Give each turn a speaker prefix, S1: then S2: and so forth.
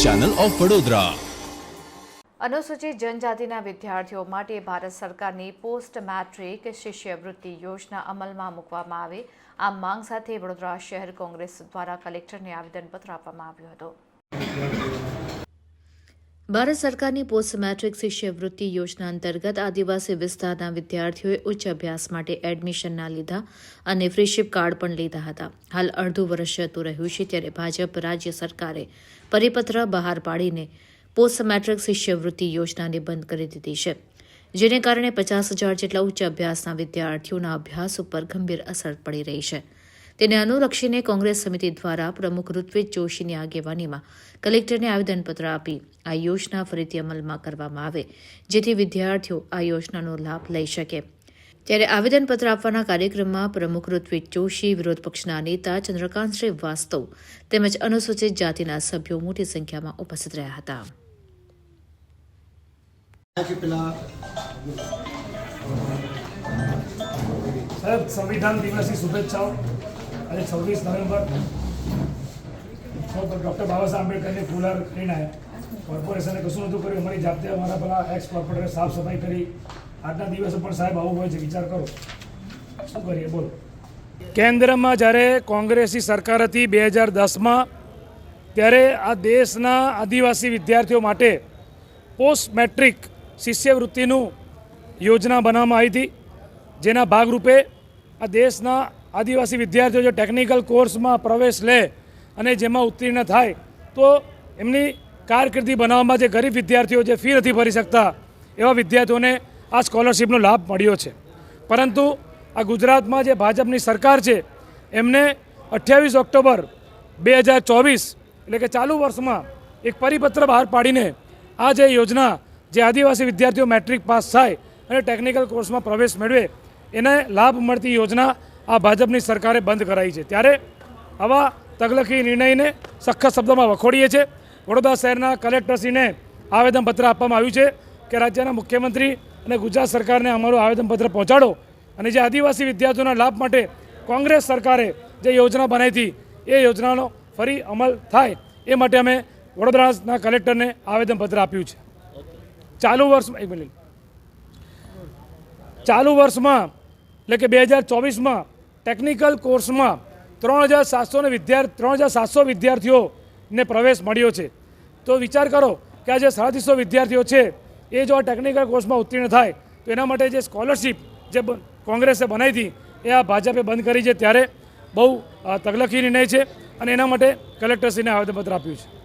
S1: Channel of Vadodara.
S2: અનુસૂચિત જનજાતિના વિદ્યાર્થીઓ માટે ભારત સરકારની પોસ્ટ મેટ્રિક શિષ્યવૃત્તિ યોજના અમલમાં મૂકવામાં આવે. આ માંગ સાથે વડોદરા શહેર કોંગ્રેસ દ્વારા કલેક્ટરને આવેદનપત્ર આપવામાં આવ્યું હતું. ભારત સરકારની પોસ્ટ મેટ્રિક શિષ્યવૃત્તિ યોજના અંતર્ગત આદિવાસી વિસ્તારના વિદ્યાર્થીઓએ ઉચ્ચ અભ્યાસ માટે એડમિશન ના લીધા અને ફ્રીશીપ કાર્ડ પણ લીધા હતા. હાલ અડધું વર્ષ જતું રહ્યું છે ત્યારે ભાજપ રાજ્ય સરકારે પરિપત્ર બહાર પાડીને પોસ્ટ મેટ્રિક શિષ્યવૃત્તિ યોજનાને બંધ કરી દીધી છે, જેને કારણે પચાસ હજાર જેટલા ઉચ્ચ અભ્યાસના વિદ્યાર્થીઓના અભ્યાસ ઉપર ગંભીર અસર પડી રહી છે. તેને અનુલક્ષીને કોંગ્રેસ સમિતિ દ્વારા પ્રમુખ ઋત્વિજ જોશીની આગેવાનીમાં કલેક્ટરને આવેદનપત્ર આપી આ યોજના ફરીથી અમલમાં કરવામાં આવે જેથી વિદ્યાર્થીઓ આ યોજનાનો લાભ લઈ શકે. ત્યારે આવેદનપત્ર આપવાના કાર્યક્રમમાં પ્રમુખ ઋત્વિજ જોશી વિરોધ પક્ષના નેતા ચંદ્રકાંત શ્રીવાસ્તવ તેમજ અનુસૂચિત જાતિના સભ્યો મોટી સંખ્યામાં ઉપસ્થિત રહ્યા હતા.
S3: સાહેબ સંવિધાન દિવસની શુભેચ્છાઓ. આજે છવ્વીસ નવેમ્બર ડૉક્ટર બાબા સાહેબ આંબેડકરની ફૂલહાર કરીને કોર્પોરેશને કશું નહોતું કર્યું. અમારી જાતે અમારા પેલા એક્સ કોર્પોરેટરે સાફ સફાઈ કરી. આજના દિવસે પણ સાહેબ આવું હોય છે. વિચાર કરો. શું કરીએ? બોલો. કેન્દ્રમાં જ્યારે કોંગ્રેસની સરકાર હતી બે હજાર દસમાં, ત્યારે આ દેશના આદિવાસી વિદ્યાર્થીઓ માટે પોસ્ટ મેટ્રિક શિષ્યવૃત્તિનું યોજના બનાવવામાં આવી હતી. જેના ભાગરૂપે આ દેશના આદિવાસી વિદ્યાર્થીઓ જો ટેકનિકલ કોર્સમાં પ્રવેશ લે અને જેમાં ઉત્તીર્ણ થાય, તો એમની કારકિર્દી બનાવવામાં જે ગરીબ વિદ્યાર્થીઓ જે ફી નથી ભરી શકતા, એવા વિદ્યાર્થીઓને આ સ્કોલરશીપનો લાભ મળ્યો છે. પરંતુ આ ગુજરાતમાં જે ભાજપની સરકાર છે, એમને અઠ્યાવીસ ઓક્ટોબર બે હજાર ચોવીસ, એટલે કે ચાલુ વર્ષમાં એક પરિપત્ર બહાર પાડીને આ જે યોજના, જે આદિવાસી વિદ્યાર્થીઓ મેટ્રિક પાસ થાય અને ટેકનિકલ કોર્સમાં પ્રવેશ મેળવે, એને લાભ મળતી યોજના આ ભાજપની સરકારે બંધ કરાવી છે. ત્યારે આવા તગલખી નિર્ણયને સખત શબ્દોમાં વખોડીએ છીએ. વડોદરા શહેરના કલેક્ટરશ્રીને આવેદનપત્ર આપવામાં આવ્યું છે કે રાજ્યના મુખ્યમંત્રી અને ગુજરાત સરકારને અમારું આવેદનપત્ર પહોંચાડો અને જે આદિવાસી વિદ્યાર્થીઓના લાભ માટે કોંગ્રેસ સરકારે જે યોજના બનાવી હતી, એ યોજનાનો ફરી અમલ થાય, એ માટે અમે વડોદરાના કલેક્ટરને આવેદનપત્ર આપ્યું છે. ચાલુ વર્ષમાં, એક મિનિટ. ચાલુ વર્ષમાં, એટલે કે બે હજાર ચોવીસમાં ટેકનિકલ કોર્સમાં ત્રણ હજાર સાતસોને વિદ્યાર્થી ત્રણ હજાર સાતસો વિદ્યાર્થીઓને પ્રવેશ મળ્યો છે. તો વિચાર કરો કે આ જે સાડત્રીસો વિદ્યાર્થીઓ છે, એ જો આ ટેકનિકલ કોર્સમાં ઉત્તીર્ણ થાય, તો એના માટે જે સ્કોલરશીપ જે કોંગ્રેસે બનાવી હતી, એ આ ભાજપે બંધ કરી છે. ત્યારે બહુ તગલખી નિર્ણય છે અને એના માટે કલેક્ટરશ્રીને આવેદનપત્ર આપ્યું છે.